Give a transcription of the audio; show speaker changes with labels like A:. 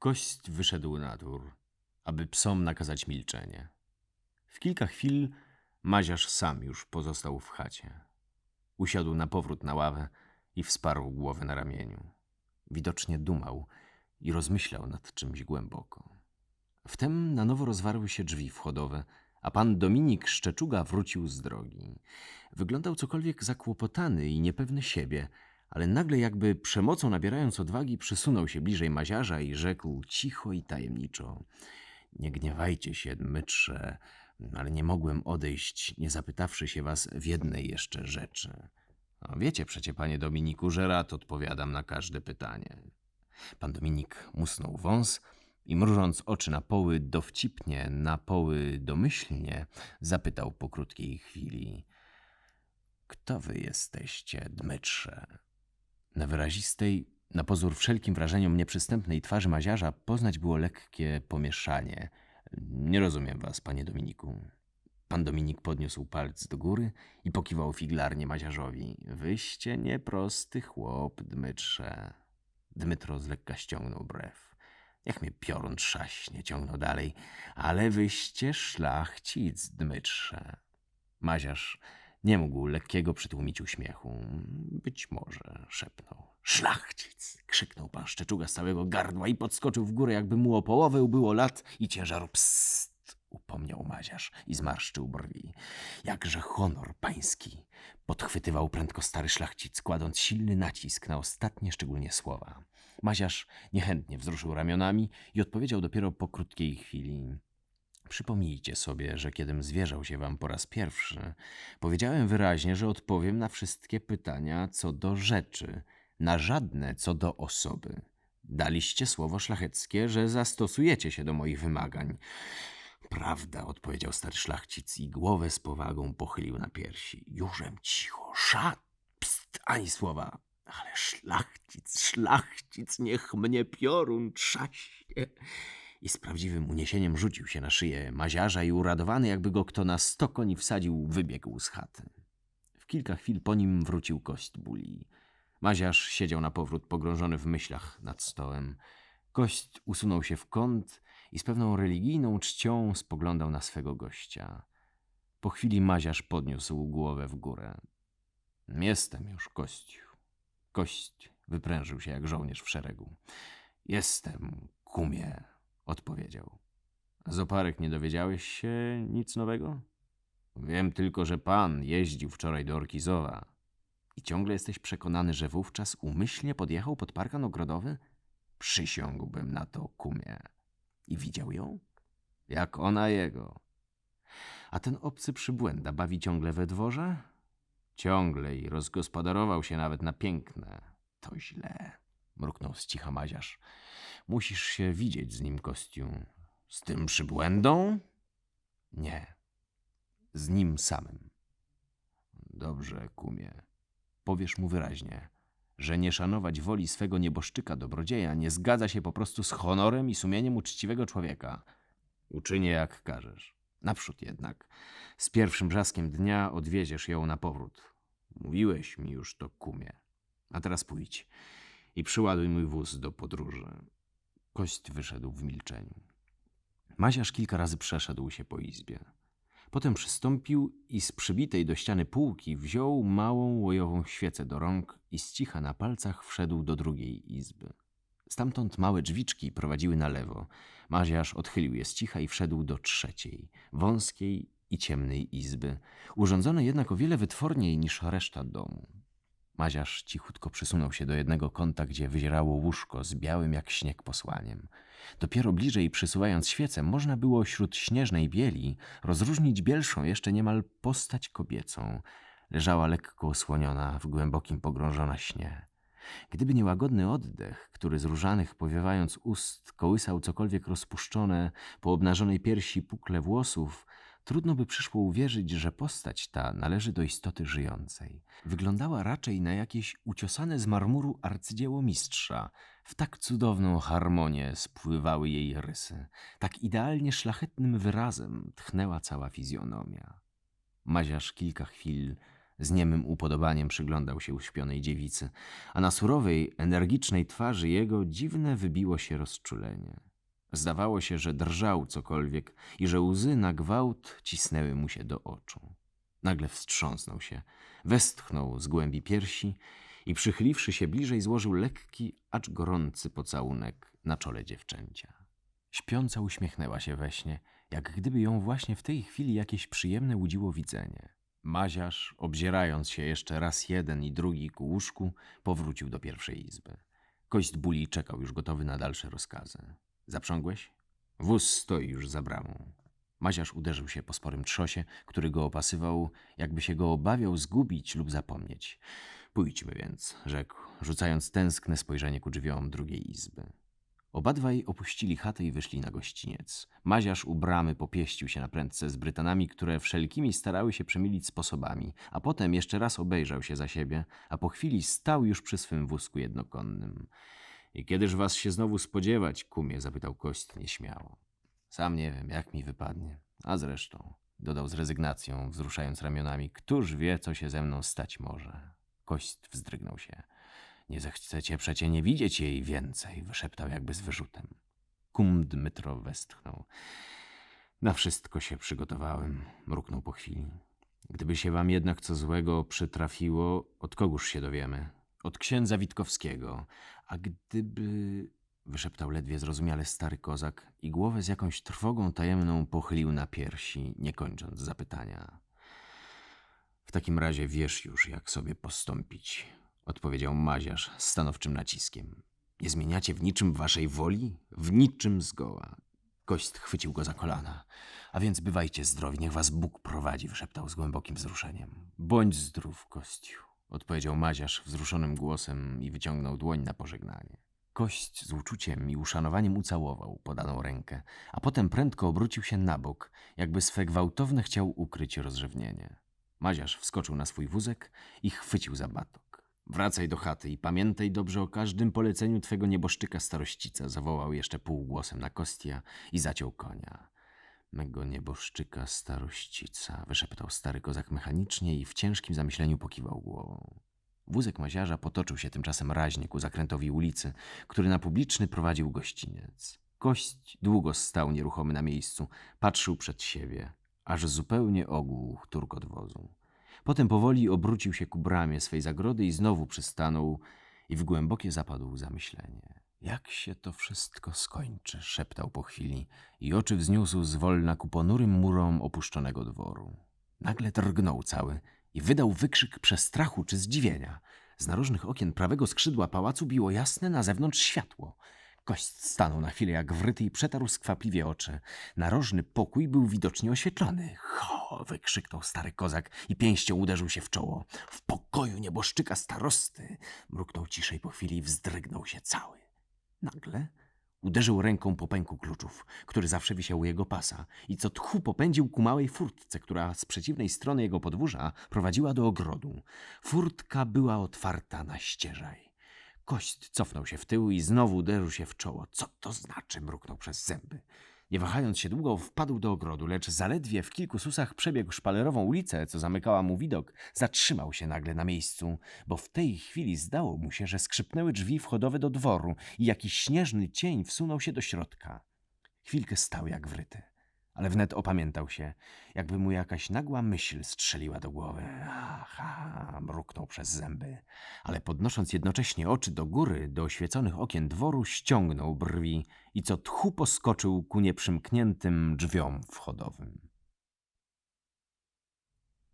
A: Kość wyszedł na dwór, aby psom nakazać milczenie. W kilka chwil Maziarz sam już pozostał w chacie. Usiadł na powrót na ławę i wsparł głowę na ramieniu. Widocznie dumał i rozmyślał nad czymś głęboko. Wtem na nowo rozwarły się drzwi wchodowe, a pan Dominik Szczeczuga wrócił z drogi. Wyglądał cokolwiek zakłopotany i niepewny siebie, ale nagle jakby przemocą nabierając odwagi przysunął się bliżej maziarza i rzekł cicho i tajemniczo Nie gniewajcie się, mytrze, ale nie mogłem odejść, nie zapytawszy się was w jednej jeszcze rzeczy. No, wiecie przecie, panie Dominiku, że rad odpowiadam na każde pytanie. Pan Dominik musnął wąs i mrużąc oczy na poły dowcipnie, na poły domyślnie, zapytał po krótkiej chwili. Kto wy jesteście, Dmytrze? Na wyrazistej, na pozór wszelkim wrażeniom nieprzystępnej twarzy maziarza poznać było lekkie pomieszanie. Nie rozumiem was, panie Dominiku. Pan Dominik podniósł palec do góry i pokiwał figlarnie maziarzowi. Wyście nieprosty chłop, Dmytrze. Dmytro z lekka ściągnął brew. Niech mnie piorun trzaśnie, ciągnął dalej. Ale wyście szlachcic, Dmytrze. Maziarz nie mógł lekkiego przytłumić uśmiechu. Być może, szepnął. Szlachcic! krzyknął pan Szczeczuga z całego gardła i podskoczył w górę, jakby mu o połowę było lat i ciężaru. Psst! upomniał Maziarz i zmarszczył brwi. Jakże honor pański! Podchwytywał prędko stary szlachcic, kładąc silny nacisk na ostatnie szczególnie słowa. Maziarz niechętnie wzruszył ramionami i odpowiedział dopiero po krótkiej chwili. Przypomnijcie sobie, że kiedym zwierzał się wam po raz pierwszy, powiedziałem wyraźnie, że odpowiem na wszystkie pytania co do rzeczy, na żadne co do osoby. Daliście słowo szlacheckie, że zastosujecie się do moich wymagań. Prawda, odpowiedział stary szlachcic i głowę z powagą pochylił na piersi. Jużem cicho, szat, pst, ani słowa. Ale szlachcic, szlachcic, niech mnie piorun trzaśnie. I z prawdziwym uniesieniem rzucił się na szyję maziarza i uradowany, jakby go kto na sto koni wsadził, wybiegł z chaty. W kilka chwil po nim wrócił kość buli. Maziarz siedział na powrót pogrążony w myślach nad stołem. Kość usunął się w kąt i z pewną religijną czcią spoglądał na swego gościa. Po chwili Maziarz podniósł głowę w górę. Jestem już kościu. Kość wyprężył się jak żołnierz w szeregu. Jestem, kumie, odpowiedział. Z oparek nie dowiedziałeś się nic nowego? Wiem tylko, że pan jeździł wczoraj do Orkizowa. I ciągle jesteś przekonany, że wówczas umyślnie podjechał pod parkan ogrodowy? Przysiągłbym na to, kumie. I widział ją? Jak ona jego. A ten obcy przybłęda bawi ciągle we dworze? Ciągle i rozgospodarował się nawet na piękne. To źle, mruknął z cicha maziarz. Musisz się widzieć z nim, kostium. Z tym przybłędą? Nie. Z nim samym. Dobrze, kumie. Powiesz mu wyraźnie, że nie szanować woli swego nieboszczyka dobrodzieja nie zgadza się po prostu z honorem i sumieniem uczciwego człowieka. Uczynię jak każesz. Naprzód jednak. Z pierwszym brzaskiem dnia odwieziesz ją na powrót. Mówiłeś mi już to, kumie. A teraz pójdź i przyładuj mój wóz do podróży. Kość wyszedł w milczeniu. Maziarz kilka razy przeszedł się po izbie. Potem przystąpił i z przybitej do ściany półki wziął małą łojową świecę do rąk i z cicha na palcach wszedł do drugiej izby. Stamtąd małe drzwiczki prowadziły na lewo. Maziarz odchylił je z cicha i wszedł do trzeciej, wąskiej i ciemnej izby, urządzonej jednak o wiele wytworniej niż reszta domu. Maziarz cichutko przysunął się do jednego kąta, gdzie wyzierało łóżko z białym jak śnieg posłaniem. Dopiero bliżej przysuwając świecę, można było wśród śnieżnej bieli rozróżnić bielszą, jeszcze niemal postać kobiecą. Leżała lekko osłoniona, w głębokim pogrążona śnie. Gdyby nie łagodny oddech, który z różanych powiewając ust kołysał cokolwiek rozpuszczone po obnażonej piersi pukle włosów, Trudno by przyszło uwierzyć, że postać ta należy do istoty żyjącej. Wyglądała raczej na jakieś uciosane z marmuru arcydzieło mistrza. W tak cudowną harmonię spływały jej rysy. Tak idealnie szlachetnym wyrazem tchnęła cała fizjonomia. Maziarz kilka chwil Z niemym upodobaniem przyglądał się uśpionej dziewicy, a na surowej, energicznej twarzy jego dziwne wybiło się rozczulenie. Zdawało się, że drżał cokolwiek i że łzy na gwałt cisnęły mu się do oczu. Nagle wstrząsnął się, westchnął z głębi piersi i przychyliwszy się bliżej, złożył lekki, acz gorący pocałunek na czole dziewczęcia. Śpiąca uśmiechnęła się we śnie, jak gdyby ją właśnie w tej chwili jakieś przyjemne łudziło widzenie. Maziarz, obzierając się jeszcze raz jeden i drugi ku łóżku, powrócił do pierwszej izby. Kość buli czekał już gotowy na dalsze rozkazy. Zaprzągłeś? Wóz stoi już za bramą. Maziarz uderzył się po sporym trzosie, który go opasywał, jakby się go obawiał zgubić lub zapomnieć. Pójdźmy więc, rzekł, rzucając tęskne spojrzenie ku drzwiom drugiej izby. Obadwaj opuścili chatę i wyszli na gościniec. Maziarz u bramy popieścił się na prędce z Brytanami, które wszelkimi starały się przemilić sposobami, a potem jeszcze raz obejrzał się za siebie, a po chwili stał już przy swym wózku jednokonnym. I kiedyż was się znowu spodziewać, kumie? zapytał Kość nieśmiało. Sam nie wiem, jak mi wypadnie. A zresztą, dodał z rezygnacją, wzruszając ramionami, któż wie, co się ze mną stać może. Kość wzdrygnął się. Nie zechcecie przecie nie widzieć jej więcej, wyszeptał jakby z wyrzutem. Kum Dmytro westchnął. Na wszystko się przygotowałem, mruknął po chwili. Gdyby się wam jednak co złego przytrafiło, od kogóż się dowiemy? Od księdza Witkowskiego. A gdyby... wyszeptał ledwie zrozumiale stary kozak i głowę z jakąś trwogą tajemną pochylił na piersi, nie kończąc zapytania. W takim razie wiesz już, jak sobie postąpić, odpowiedział Maziarz stanowczym naciskiem. Nie zmieniacie w niczym waszej woli? W niczym zgoła. Kość chwycił go za kolana. A więc bywajcie zdrowi, niech was Bóg prowadzi, wyszeptał z głębokim wzruszeniem. Bądź zdrów, Kościu, odpowiedział Maziarz wzruszonym głosem i wyciągnął dłoń na pożegnanie. Kość z uczuciem i uszanowaniem ucałował podaną rękę, a potem prędko obrócił się na bok, jakby swe gwałtowne chciał ukryć rozrzewnienie. Maziarz wskoczył na swój wózek i chwycił za batok. Wracaj do chaty i pamiętaj dobrze o każdym poleceniu twego nieboszczyka starościca, zawołał jeszcze półgłosem na Kostia i zaciął konia. Mego nieboszczyka starościca, wyszeptał stary kozak mechanicznie i w ciężkim zamyśleniu pokiwał głową. Wózek maziarza potoczył się tymczasem raźnie ku zakrętowi ulicy, który na publiczny prowadził gościniec. Kość długo stał nieruchomy na miejscu, patrzył przed siebie, aż zupełnie ogłuchł turkot wozu. Potem powoli obrócił się ku bramie swej zagrody i znowu przystanął i w głębokie zapadł zamyślenie. Jak się to wszystko skończy? szeptał po chwili i oczy wzniósł zwolna ku ponurym murom opuszczonego dworu. Nagle drgnął cały i wydał wykrzyk przestrachu czy zdziwienia. Z narożnych okien prawego skrzydła pałacu biło jasne na zewnątrz światło. Kość stanął na chwilę jak wryty i przetarł skwapliwie oczy. Narożny pokój był widocznie oświetlony. Ho! wykrzyknął stary kozak i pięścią uderzył się w czoło. W pokoju nieboszczyka starosty! Mruknął ciszej po chwili i wzdrygnął się cały. Nagle uderzył ręką po pęku kluczów, który zawsze wisiał u jego pasa i co tchu popędził ku małej furtce, która z przeciwnej strony jego podwórza prowadziła do ogrodu. Furtka była otwarta na ścieżaj. Kość cofnął się w tył i znowu uderzył się w czoło. Co to znaczy? mruknął przez zęby. Nie wahając się długo, wpadł do ogrodu, lecz zaledwie w kilku susach przebiegł szpalerową ulicę, co zamykała mu widok, zatrzymał się nagle na miejscu, bo w tej chwili zdało mu się, że skrzypnęły drzwi wchodowe do dworu i jakiś śnieżny cień wsunął się do środka. Chwilkę stał jak wryty, ale wnet opamiętał się, jakby mu jakaś nagła myśl strzeliła do głowy. Aha, mruknął przez zęby, ale podnosząc jednocześnie oczy do góry, do oświeconych okien dworu, ściągnął brwi i co tchu poskoczył ku nieprzymkniętym drzwiom wchodowym.